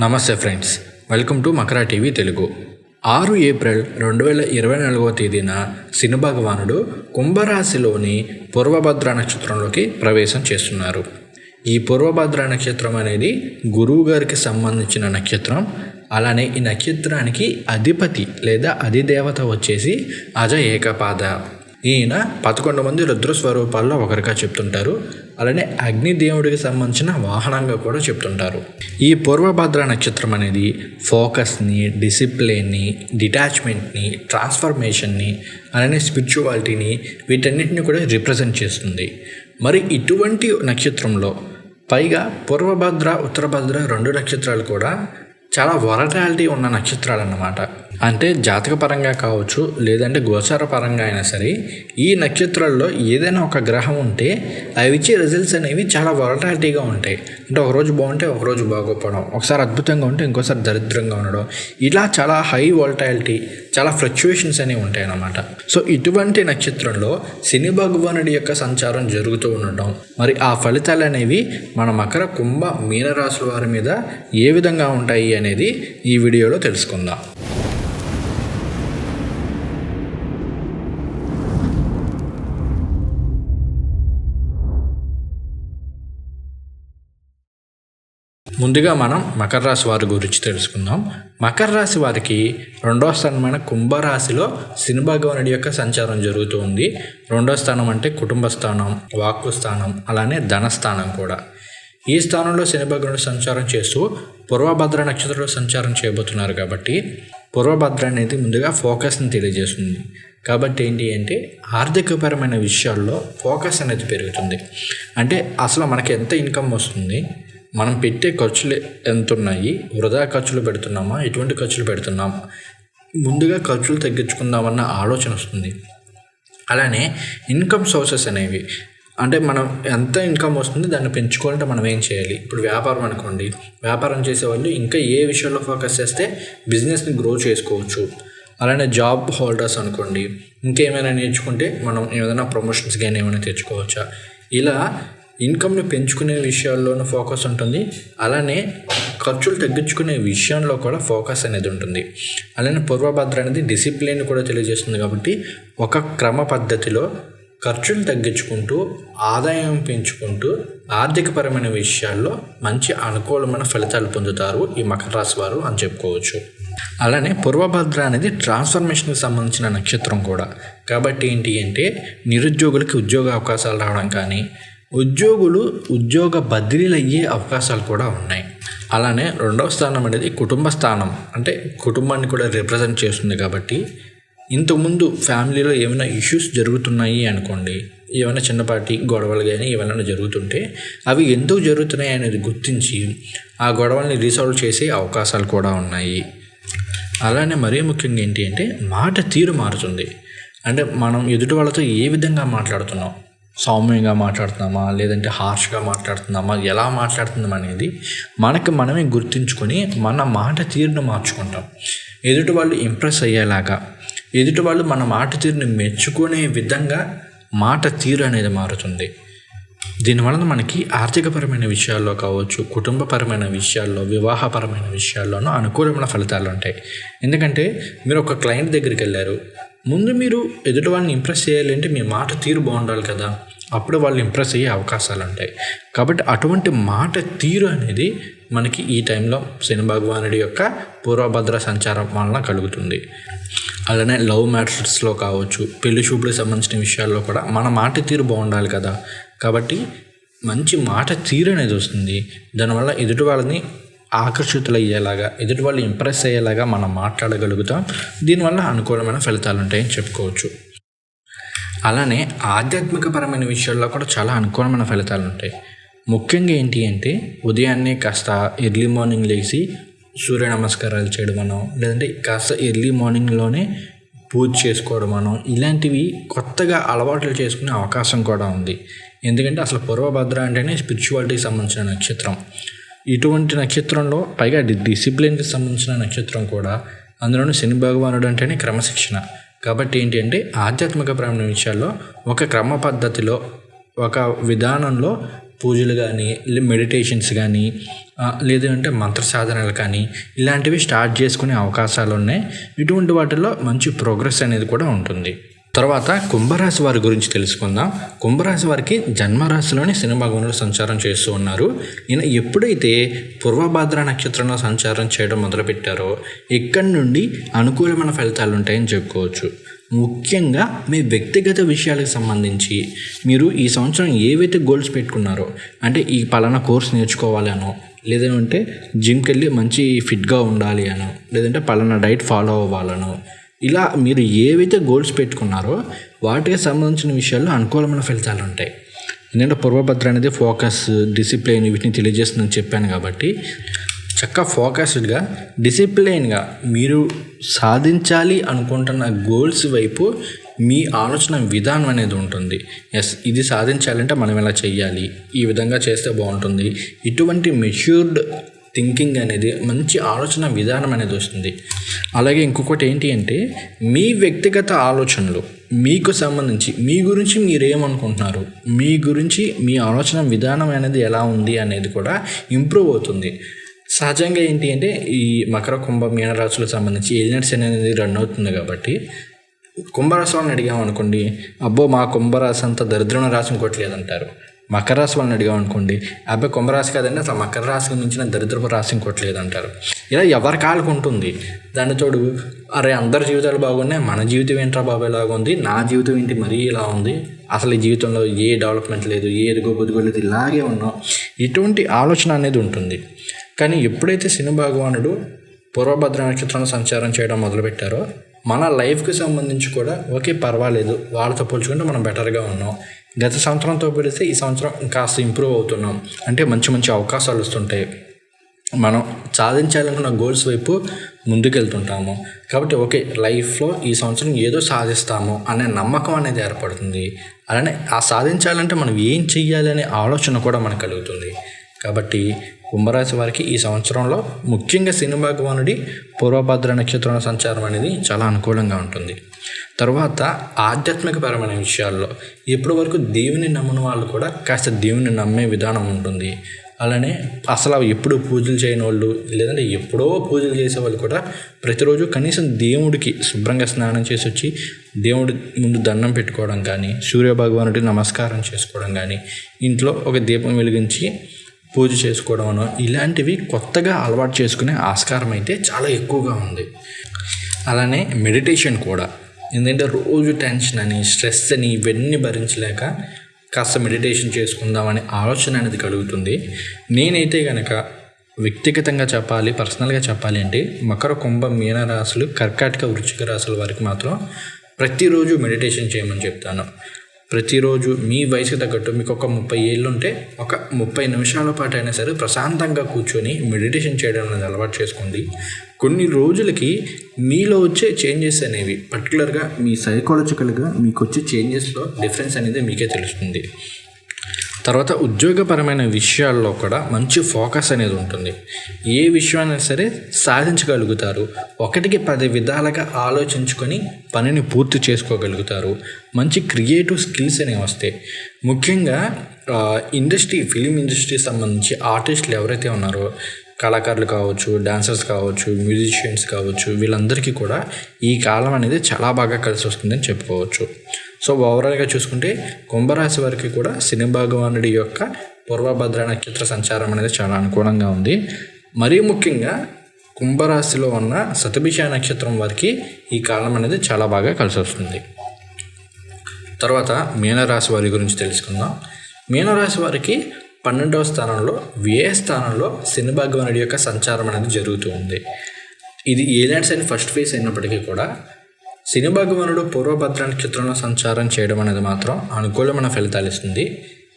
నమస్తే friends. Welcome to Makara TV Telugu. ఆరు April రెండు వేల ఇరవై నాలుగవ తేదీన శని భగవానుడు కుంభరాశిలోని పూర్వభద్ర నక్షత్రంలోకి ప్రవేశం చేస్తున్నారు. ఈ పూర్వభద్ర నక్షత్రం అనేది గురువు గారికి సంబంధించిన నక్షత్రం. అలానే ఈ నక్షత్రానికి అధిపతి లేదా అధిదేవత వచ్చేసి అజ ఏకపాద. ఈయన పదకొండు మంది రుద్ర స్వరూపాల్లో ఒకరిగా చెప్తుంటారు. అలానే అగ్నిదేవుడికి సంబంధించిన వాహనంగా కూడా చెప్తుంటారు. ఈ పూర్వభద్ర నక్షత్రం అనేది ఫోకస్ని డిసిప్లిన్ని డిటాచ్మెంట్ని ట్రాన్స్ఫర్మేషన్ని అలానే స్పిరిచువాలిటీని వీటన్నిటిని కూడా రిప్రజెంట్ చేస్తుంది. మరి ఇటువంటి నక్షత్రంలో పైగా పూర్వభద్ర ఉత్తరభద్ర రెండు నక్షత్రాలు కూడా చాలా వరటాలిటీ ఉన్న నక్షత్రాలు అన్నమాట అంటే జాతక పరంగా కావచ్చు లేదంటే గోచార పరంగా అయినా సరే ఈ నక్షత్రాల్లో ఏదైనా ఒక గ్రహం ఉంటే అవి ఇచ్చే రిజల్ట్స్ అనేవి చాలా వరటాలిటీగా ఉంటాయి. అంటే ఒకరోజు బాగుంటే ఒకరోజు బాగోపోవడం ఒకసారి అద్భుతంగా ఉంటే ఇంకోసారి దరిద్రంగా ఉండడం ఇలా చాలా హై వాలటాలిటీ చాలా ఫ్లక్చువేషన్స్ అనేవి ఉంటాయి అన్నమాట. సో ఇటువంటి నక్షత్రంలో శని భగవానుడి యొక్క సంచారం జరుగుతూ ఉండడం మరి ఆ ఫలితాలు అనేవి మన మకర కుంభ మీనరాశుల వారి మీద ఏ విధంగా ఉంటాయి అనేది ఈ వీడియోలో తెలుసుకుందాం. ముందుగా మనం మకర రాశి వారి గురించి తెలుసుకుందాం. మకర రాశి వారికి రెండవ స్థానమైన కుంభరాశిలో శని భగవానుడి యొక్క సంచారం జరుగుతూ ఉంది. రెండవ స్థానం అంటే కుటుంబ స్థానం వాక్కు స్థానం అలానే ధనస్థానం కూడా. ఈ స్థానంలో శని భగవానుడు సంచారం చేస్తూ పూర్వభద్ర నక్షత్రంలో సంచారం చేయబోతున్నారు కాబట్టి పూర్వభద్ర అనేది ముందుగా ఫోకస్ని తెలియజేస్తుంది. కాబట్టి ఏంటి అంటే ఆర్థికపరమైన విషయాల్లో ఫోకస్ అనేది పెరుగుతుంది. అంటే అసలు మనకి ఎంత ఇన్కమ్ వస్తుంది? మనం పెట్టే ఖర్చులు ఎంత ఉన్నాయి వృధా ఖర్చులు పెడుతున్నామా? ఎటువంటి ఖర్చులు పెడుతున్నామా ముందుగా ఖర్చులు తగ్గించుకుందామన్న ఆలోచన వస్తుంది. అలానే ఇన్కమ్ సోర్సెస్ అనేవి అంటే మనం ఎంత ఇన్కమ్ వస్తుంది దాన్ని పెంచుకోవాలంటే మనం ఏం చేయాలి? ఇప్పుడు వ్యాపారం అనుకోండి. వ్యాపారం చేసేవాళ్ళు ఇంకా ఏ విషయంలో ఫోకస్ చేస్తే బిజినెస్ని గ్రో చేసుకోవచ్చు. అలానే జాబ్ హోల్డర్స్ అనుకోండి. ఇంకేమైనా నేర్చుకుంటే మనం ఏదైనా ప్రమోషన్స్ కానీ ఏమైనా తెచ్చుకోవచ్చా? ఇలా ఇన్కమ్ని పెంచుకునే విషయాల్లోనూ ఫోకస్ ఉంటుంది. అలానే ఖర్చులు తగ్గించుకునే విషయంలో కూడా ఫోకస్ అనేది ఉంటుంది. అలానే పూర్వభద్ర అనేది డిసిప్లిన్ కూడా తెలియజేస్తుంది కాబట్టి ఒక క్రమ పద్ధతిలో ఖర్చులు తగ్గించుకుంటూ ఆదాయం పెంచుకుంటూ ఆర్థికపరమైన విషయాల్లో మంచి అనుకూలమైన ఫలితాలు పొందుతారు ఈ మకర రాశి వారు అని చెప్పుకోవచ్చు. అలానే పూర్వభద్ర అనేది ట్రాన్స్ఫర్మేషన్కి సంబంధించిన నక్షత్రం కూడా. కాబట్టి ఏంటి అంటే నిరుద్యోగులకి ఉద్యోగ అవకాశాలు రావడం కానీ ఉద్యోగులు ఉద్యోగ బదిలీలు అయ్యే అవకాశాలు కూడా ఉన్నాయి. అలానే రెండవ స్థానం అనేది కుటుంబ స్థానం. అంటే కుటుంబాన్ని కూడా రిప్రజెంట్ చేస్తుంది కాబట్టి ఇంతకుముందు ఫ్యామిలీలో ఏమైనా ఇష్యూస్ జరుగుతున్నాయి అనుకోండి ఏమైనా చిన్నపాటి గొడవలు కానీ ఏమైనా జరుగుతుంటే అవి ఎందుకు జరుగుతున్నాయి అనేది గుర్తించి ఆ గొడవల్ని రీసాల్వ్ చేసే అవకాశాలు కూడా ఉన్నాయి. అలానే మరీ ముఖ్యంగా ఏంటి అంటే మాట తీరు మారుతుంది. అంటే మనం ఎదుటి వాళ్ళతో ఏ విధంగా మాట్లాడుతున్నాం? సౌమ్యంగా మాట్లాడుతున్నామా? లేదంటే హార్ష్గా మాట్లాడుతున్నామా? ఎలా మాట్లాడుతున్నాం అనేది మనకి మనమే గుర్తించుకొని మన మాట తీరును మార్చుకుంటాం. ఎదుటి వాళ్ళు ఇంప్రెస్ అయ్యేలాగా ఎదుటి వాళ్ళు మన మాట తీరుని మెచ్చుకునే విధంగా మాట తీరు అనేది మారుతుంది. దీనివలన మనకి ఆర్థికపరమైన విషయాల్లో కావచ్చు కుటుంబపరమైన విషయాల్లో వివాహపరమైన విషయాల్లోనూ అనుకూలమైన ఫలితాలు ఉంటాయి. ఎందుకంటే మీరు ఒక క్లయింట్ దగ్గరికి వెళ్ళారు ముందు మీరు ఎదుటి వాళ్ళని ఇంప్రెస్ చేయాలంటే మీ మాట తీరు బాగుండాలి కదా. అప్పుడు వాళ్ళు ఇంప్రెస్ అయ్యే అవకాశాలు ఉంటాయి. కాబట్టి అటువంటి మాట తీరు అనేది మనకి ఈ టైంలో శని భగవానుడి యొక్క పూర్వభద్ర సంచారం వలన కలుగుతుంది. అలానే లవ్ మ్యాటర్స్లో కావచ్చు పెళ్ళి చూపులకు సంబంధించిన విషయాల్లో కూడా మన మాట తీరు బాగుండాలి కదా. కాబట్టి మంచి మాట తీరు అనేది వస్తుంది. దానివల్ల ఎదుటి వాళ్ళని ఆకర్షితులయ్యేలాగా ఎదుటి వాళ్ళు ఇంప్రెస్ అయ్యేలాగా మనం మాట్లాడగలుగుతాం. దీనివల్ల అనుకూలమైన ఫలితాలు ఉంటాయని చెప్పుకోవచ్చు. అలానే ఆధ్యాత్మికపరమైన విషయాల్లో కూడా చాలా అనుకూలమైన ఫలితాలు ఉంటాయి. ముఖ్యంగా ఏంటి అంటే ఉదయాన్నే కాస్త ఎర్లీ మార్నింగ్ లేచి సూర్య నమస్కారాలు చేయడం లేదంటే కాస్త ఎర్లీ మార్నింగ్లోనే పూజ చేసుకోవడమనో ఇలాంటివి కొత్తగా అలవాట్లు చేసుకునే అవకాశం కూడా ఉంది. ఎందుకంటే అసలు పూర్వభద్ర అంటేనే స్పిరిచువాలిటీకి సంబంధించిన నక్షత్రం. ఇటువంటి నక్షత్రంలో పైగా డిసిప్లిన్కి సంబంధించిన నక్షత్రం కూడా అందులోనూ శని భగవానుడు అంటేనే క్రమశిక్షణ. కాబట్టి ఏంటి అంటే ఆధ్యాత్మిక పరమైన విషయాల్లో ఒక క్రమ పద్ధతిలో ఒక విధానంలో పూజలు కానీ మెడిటేషన్స్ కానీ లేదు అంటే మంత్ర సాధనలు కానీ ఇలాంటివి స్టార్ట్ చేసుకునే అవకాశాలు ఉన్నాయి ఇటువంటి వాటిల్లో మంచి ప్రోగ్రెస్ అనేది కూడా ఉంటుంది. తర్వాత కుంభరాశి వారి గురించి తెలుసుకుందాం. కుంభరాశి వారికి జన్మరాశిలోని శని భగవానుడు సంచారం చేస్తూ ఉన్నారు. ఈయన ఎప్పుడైతే పూర్వభాద్ర నక్షత్రంలో సంచారం చేయడం మొదలుపెట్టారో ఇక్కడి నుండి అనుకూలమైన ఫలితాలు ఉంటాయని చెప్పుకోవచ్చు. ముఖ్యంగా మీ వ్యక్తిగత విషయాలకు సంబంధించి మీరు ఈ సంవత్సరం ఏవైతే గోల్స్ పెట్టుకున్నారో అంటే ఈ పలానా కోర్స్ నేర్చుకోవాలనో లేదంటే జిమ్కి వెళ్ళి మంచి ఫిట్గా ఉండాలి అనో లేదంటే పలానా డైట్ ఫాలో అవ్వాలనో ఇలా మీరు ఏవైతే గోల్స్ పెట్టుకున్నారో వాటికి సంబంధించిన విషయాల్లో అనుకూలమైన ఫలితాలు ఉంటాయి. ఎందుకంటే పూర్వభద్ర అనేది ఫోకస్ డిసిప్లిన్ వీటిని తెలియజేస్తుందని చెప్పాను కాబట్టి చక్కగా ఫోకస్డ్గా డిసిప్లైన్గా మీరు సాధించాలి అనుకుంటున్న గోల్స్ వైపు మీ ఆలోచన విధానం అనేది ఉంటుంది. ఎస్ ఇది సాధించాలంటే మనం ఎలా చేయాలి ఈ విధంగా చేస్తే బాగుంటుంది. ఇటువంటి మెచ్యూర్డ్ థింకింగ్ అనేది మంచి ఆలోచన విధానం అనేది వస్తుంది. అలాగే ఇంకొకటి ఏంటి అంటే మీ వ్యక్తిగత ఆలోచనలు మీకు సంబంధించి మీ గురించి మీరేమనుకుంటున్నారు? మీ గురించి మీ ఆలోచన విధానం అనేది ఎలా ఉంది అనేది కూడా ఇంప్రూవ్ అవుతుంది. సహజంగా ఏంటి అంటే ఈ మకర కుంభ మీనరాశులకు సంబంధించి ఏజెంట్స్ అనేది రన్ అవుతుంది కాబట్టి కుంభరాశి వాళ్ళని అడిగామనుకోండి అబ్బో మా కుంభరాశి అంత దరిద్రమైన రాశి ఇంకోటి లేదంటారు. మకర రాశి వాళ్ళని అడిగామనుకోండి అబ్బాయి కుంభరాశి కాదండి అసలు మకర రాశికి మించిన దరిద్రపు రాశి ఇంకోట్లేదు అంటారు ఇలా ఎవరి కాళ్ళకు ఉంటుంది? దాని తోడు అరే అందరి జీవితాలు బాగున్నాయి మన జీవితం ఏంట్రా బాబాయ్ లాగా ఉంది నా జీవితం ఏంటి మరీ ఇలా ఉంది అసలు ఈ జీవితంలో ఏ డెవలప్మెంట్ లేదు ఏ ఎదుగో లేదు ఇలాగే ఉన్నాం. ఇటువంటి ఆలోచన అనేది ఉంటుంది. కానీ ఎప్పుడైతే శని భగవానుడు పూర్వభద్ర నక్షత్రాన్ని సంచారం చేయడం మొదలుపెట్టారో మన లైఫ్కి సంబంధించి కూడా ఓకే పర్వాలేదు వాళ్ళతో పోల్చుకుంటే మనం బెటర్గా ఉన్నాం. గత సంవత్సరంతో పోలిస్తే ఈ సంవత్సరం కాస్త ఇంప్రూవ్ అవుతున్నాం. అంటే మంచి మంచి అవకాశాలు వస్తుంటాయి. మనం సాధించాలనుకున్న గోల్స్ వైపు ముందుకెళ్తుంటాము. కాబట్టి ఓకే లైఫ్లో ఈ సంవత్సరం ఏదో సాధిస్తాము అనే నమ్మకం అనేది ఏర్పడుతుంది. అలానే ఆ సాధించాలంటే మనం ఏం చెయ్యాలి అనే ఆలోచన కూడా మనకు కలుగుతుంది. కాబట్టి కుంభరాశి వారికి ఈ సంవత్సరంలో ముఖ్యంగా శని భగవానుడి పూర్వభద్ర నక్షత్రం సంచారం అనేది చాలా అనుకూలంగా ఉంటుంది. తర్వాత ఆధ్యాత్మికపరమైన విషయాల్లో ఇప్పటి వరకు దేవుని నమ్మని వాళ్ళు కూడా కాస్త దేవుని నమ్మే విధానం ఉంటుంది. అలానే అసలు ఎప్పుడు పూజలు చేయని వాళ్ళు లేదంటే ఎప్పుడో పూజలు చేసే వాళ్ళు కూడా ప్రతిరోజు కనీసం దేవుడికి శుభ్రంగా స్నానం చేసి వచ్చి దేవుడి ముందు దండం పెట్టుకోవడం కానీ సూర్యభగవానుడి నమస్కారం చేసుకోవడం కానీ ఇంట్లో ఒక దీపం వెలిగించి పూజ చేసుకోవడం ఇలాంటివి కొత్తగా అలవాటు చేసుకునే ఆస్కారం అయితే చాలా ఎక్కువగా ఉంది. అలానే మెడిటేషన్ కూడా. ఎందుకంటే రోజు టెన్షన్ అని స్ట్రెస్ అని ఇవన్నీ భరించలేక కాస్త మెడిటేషన్ చేసుకుందామనే ఆలోచన అనేది కలుగుతుంది. నేనైతే కనుక వ్యక్తిగతంగా చెప్పాలి పర్సనల్గా చెప్పాలి అంటే మకర కుంభ మీన రాశులు కర్కాటక వృచ్చిక రాశుల వారికి మాత్రం ప్రతిరోజు మెడిటేషన్ చేయమని చెప్తాను. ప్రతిరోజు మీ వయసుకి తగ్గట్టు మీకు ఒక ముప్పై ఏళ్ళు ఉంటే ఒక ముప్పై నిమిషాల పాటు అయినా సరే ప్రశాంతంగా కూర్చొని మెడిటేషన్ చేయడం అనేది అలవాటు చేసుకోండి. కొన్ని రోజులకి మీలో వచ్చే చేంజెస్ అనేవి పర్టికులర్గా మీ సైకాలజికల్గా మీకు వచ్చే చేంజెస్లో డిఫరెన్స్ అనేది మీకే తెలుస్తుంది. తర్వాత ఉద్యోగపరమైన విషయాల్లో కూడా మంచి ఫోకస్ అనేది ఉంటుంది. ఏ విషయాన్ని సరే సాధించగలుగుతారు. ఒకటికి పది విధాలుగా ఆలోచించుకొని పనిని పూర్తి చేసుకోగలుగుతారు. మంచి క్రియేటివ్ స్కిల్స్ అనేవి వస్తాయి. ముఖ్యంగా ఇండస్ట్రీ ఫిలిం ఇండస్ట్రీ సంబంధించి ఆర్టిస్టులు ఎవరైతే ఉన్నారో కళాకారులు కావచ్చు డాన్సర్స్ కావచ్చు మ్యూజిషియన్స్ కావచ్చు వీళ్ళందరికీ కూడా ఈ కాలం అనేది చాలా బాగా కలిసి వస్తుందని చెప్పుకోవచ్చు. సో ఓవరాల్గా చూసుకుంటే కుంభరాశి వారికి కూడా శని భగవానుడి యొక్క పూర్వభద్ర నక్షత్ర సంచారం అనేది చాలా అనుకూలంగా ఉంది. మరీ ముఖ్యంగా కుంభరాశిలో ఉన్న సతభిష నక్షత్రం వారికి ఈ కాలం అనేది చాలా బాగా కలిసి వస్తుంది. తర్వాత మీనరాశి వారి గురించి తెలుసుకుందాం. మీనరాశి వారికి పన్నెండవ స్థానంలో వ్యయ స్థానంలో శని భగవానుడి యొక్క సంచారం అనేది జరుగుతూ ఉంది. ఇది ఏలాంటి అని ఫస్ట్ ఫేజ్ అయినప్పటికీ కూడా శని భగవానుడు పూర్వభద్ర నక్షత్రంలో సంచారం చేయడం అనేది మాత్రం అనుకూలమైన ఫలితాలు ఇస్తుంది.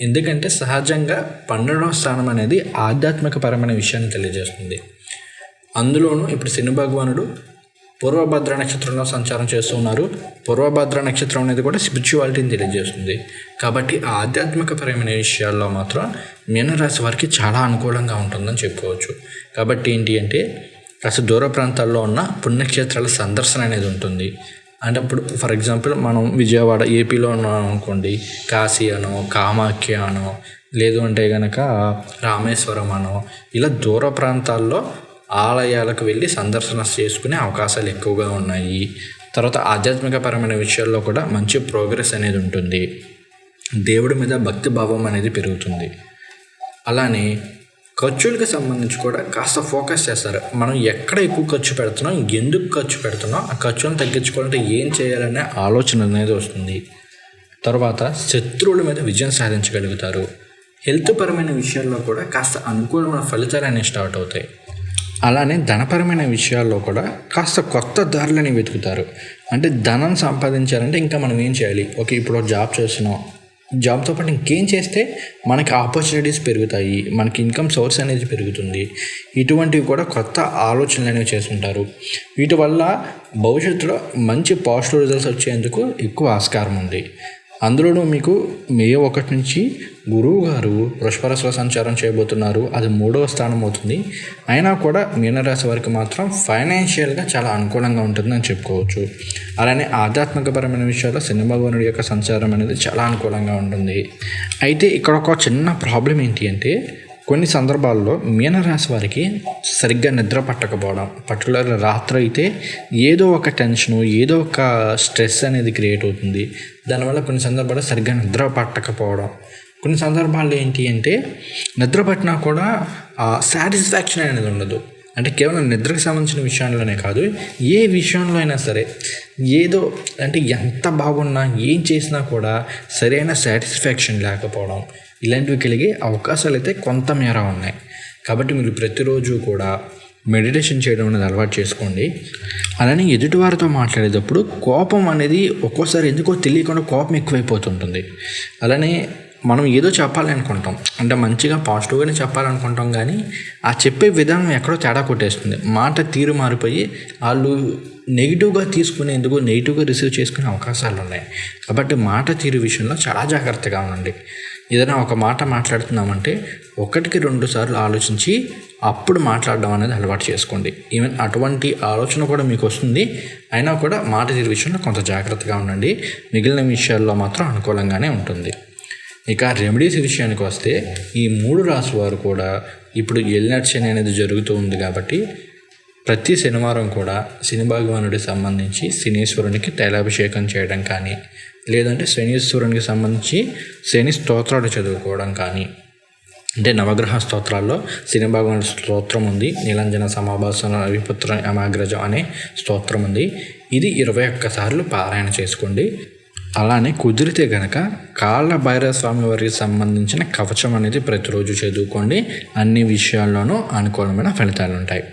ఎందుకంటే సహజంగా పన్నెండవ స్థానం అనేది ఆధ్యాత్మికపరమైన విషయాన్ని తెలియజేస్తుంది. అందులోనూ ఇప్పుడు శని భగవానుడు పూర్వభద్ర నక్షత్రంలో సంచారం చేస్తూ ఉన్నారు. పూర్వభద్ర నక్షత్రం అనేది కూడా స్పిరిచువాలిటీని తెలియజేస్తుంది. కాబట్టి ఆధ్యాత్మికపరమైన విషయాల్లో మాత్రం మీనరాశి వారికి చాలా అనుకూలంగా ఉంటుందని చెప్పుకోవచ్చు. కాబట్టి ఏంటి అంటే కాస్త దూర ప్రాంతాల్లో ఉన్న పుణ్యక్షేత్రాల సందర్శన అనేది ఉంటుంది. అంటే అప్పుడు ఫర్ ఎగ్జాంపుల్ మనం విజయవాడ ఏపీలో ఉన్నాం అనుకోండి కాశీ అనో కామాఖ్య అనో లేదు అంటే కనుక రామేశ్వరం అనో ఇలా దూర ప్రాంతాల్లో ఆలయాలకు వెళ్ళి సందర్శన చేసుకునే అవకాశాలు ఎక్కువగా ఉన్నాయి. తర్వాత ఆధ్యాత్మికపరమైన విషయాల్లో కూడా మంచి ప్రోగ్రెస్ అనేది ఉంటుంది. దేవుడి మీద భక్తి భావం అనేది పెరుగుతుంది. అలానే ఖర్చులకు సంబంధించి కూడా కాస్త ఫోకస్ చేస్తారు. మనం ఎక్కడ ఎక్కువ ఖర్చు పెడుతున్నాం ఎందుకు ఖర్చు పెడుతున్నాం ఆ ఖర్చులను తగ్గించుకోవాలంటే ఏం చేయాలనే ఆలోచన అనేది వస్తుంది. తర్వాత శత్రువుల మీద విజయం సాధించగలుగుతారు. హెల్త్ పరమైన విషయాల్లో కూడా కాస్త అనుకూలమైన ఫలితాలు అనేవి స్టార్ట్ అవుతాయి. అలానే ధనపరమైన విషయాల్లో కూడా కాస్త కొత్త దారులని వెతుకుతారు. అంటే ధనం సంపాదించాలంటే ఇంకా మనం ఏం చేయాలి? ఓకే ఇప్పుడు జాబ్ చేస్తున్నాం. జాబ్తో పాటు ఇంకేం చేస్తే మనకి ఆపర్చునిటీస్ పెరుగుతాయి మనకి ఇన్కమ్ సోర్స్ అనేది పెరుగుతుంది. ఇటువంటివి కూడా కొత్త ఆలోచనలు అనేవి చేస్తుంటారు. వీటి వల్ల భవిష్యత్తులో మంచి పాజిటివ్ రిజల్ట్స్ వచ్చేందుకు ఎక్కువ ఆస్కారం ఉంది. అందులోనూ మీకు మే ఒకటి నుంచి గురువు గారు వృషభరాశిలో సంచారం చేయబోతున్నారు. అది మూడవ స్థానం అవుతుంది. అయినా కూడా మీనరాశి వారికి మాత్రం ఫైనాన్షియల్గా చాలా అనుకూలంగా ఉంటుందని చెప్పుకోవచ్చు. అలానే ఆధ్యాత్మికపరమైన విషయాల్లో శని భగవానుడి యొక్క సంచారం అనేది చాలా అనుకూలంగా ఉంటుంది. అయితే ఇక్కడ ఒక చిన్న ప్రాబ్లం ఏంటి అంటే కొన్ని సందర్భాల్లో మీనరాశి వారికి సరిగ్గా నిద్ర పట్టకపోవడం పర్టికులర్ రాత్రి అయితే ఏదో ఒక టెన్షను ఏదో ఒక స్ట్రెస్ అనేది క్రియేట్ అవుతుంది. దానివల్ల కొన్ని సందర్భాల్లో సరిగ్గా నిద్ర పట్టకపోవడం. కొన్ని సందర్భాల్లో ఏంటి అంటే నిద్ర పట్టినా కూడా సాటిస్ఫాక్షన్ అనేది ఉండదు. అంటే కేవలం నిద్రకు సంబంధించిన విషయంలోనే కాదు ఏ విషయంలో అయినా సరే ఏదో అంటే ఎంత బాగున్నా ఏం చేసినా కూడా సరైన సాటిస్ఫాక్షన్ లేకపోవడం. ఇలాంటివి కలిగే అవకాశాలు అయితే కొంతమేర ఉన్నాయి. కాబట్టి మీరు ప్రతిరోజు కూడా మెడిటేషన్ చేయడం అనేది అలవాటు చేసుకోండి. అలానే ఎదుటివారితో మాట్లాడేటప్పుడు కోపం అనేది ఒక్కోసారి ఎందుకో తెలియకుండా కోపం ఎక్కువైపోతుంటుంది. అలానే మనం ఏదో చెప్పాలి అనుకుంటాం అంటే మంచిగా పాజిటివ్గానే చెప్పాలనుకుంటాం కానీ ఆ చెప్పే విధానం ఎక్కడో తేడా కొట్టేస్తుంది. మాట తీరు మారిపోయి వాళ్ళు నెగిటివ్గా తీసుకునేందుకు నెగిటివ్గా రిసీవ్ చేసుకునే అవకాశాలు ఉన్నాయి. కాబట్టి మాట తీరు విషయంలో చాలా జాగ్రత్తగా ఉండండి. ఏదైనా ఒక మాట మాట్లాడుతున్నామంటే ఒకటికి రెండు సార్లు ఆలోచించి అప్పుడు మాట్లాడడం అనేది అలవాటు చేసుకోండి. ఈవెన్ అటువంటి ఆలోచన కూడా మీకు వస్తుంది. అయినా కూడా మాట తీరు విషయంలో కొంత జాగ్రత్తగా ఉండండి. మిగిలిన విషయాల్లో మాత్రం అనుకూలంగానే ఉంటుంది. ఇక రెమెడీస్ విషయానికి వస్తే ఈ మూడు రాసు వారు కూడా ఇప్పుడు ఎల్నట్ శని అనేది జరుగుతూ ఉంది కాబట్టి ప్రతి శనివారం కూడా శని భగవానుడికి సంబంధించి శనీశ్వరునికి తైలాభిషేకం చేయడం కానీ లేదంటే శనీశ్వరునికి సంబంధించి శని స్తోత్రాలు చదువుకోవడం కానీ అంటే నవగ్రహ స్తోత్రాల్లో శని భగవానుడి స్తోత్రం ఉంది నీలంజన సమాభాసన విపుత్ర అమాగ్రజం అనే స్తోత్రం ఉంది. ఇది ఇరవై ఒక్కసార్లు పారాయణ చేసుకోండి. అలానే కుదిరితే గనక కాళ్ళ భైరవ స్వామి వారికి సంబంధించిన కవచం అనేది ప్రతిరోజు చదువుకోండి. అన్ని విషయాల్లోనూ అనుకూలమైన ఫలితాలు ఉంటాయి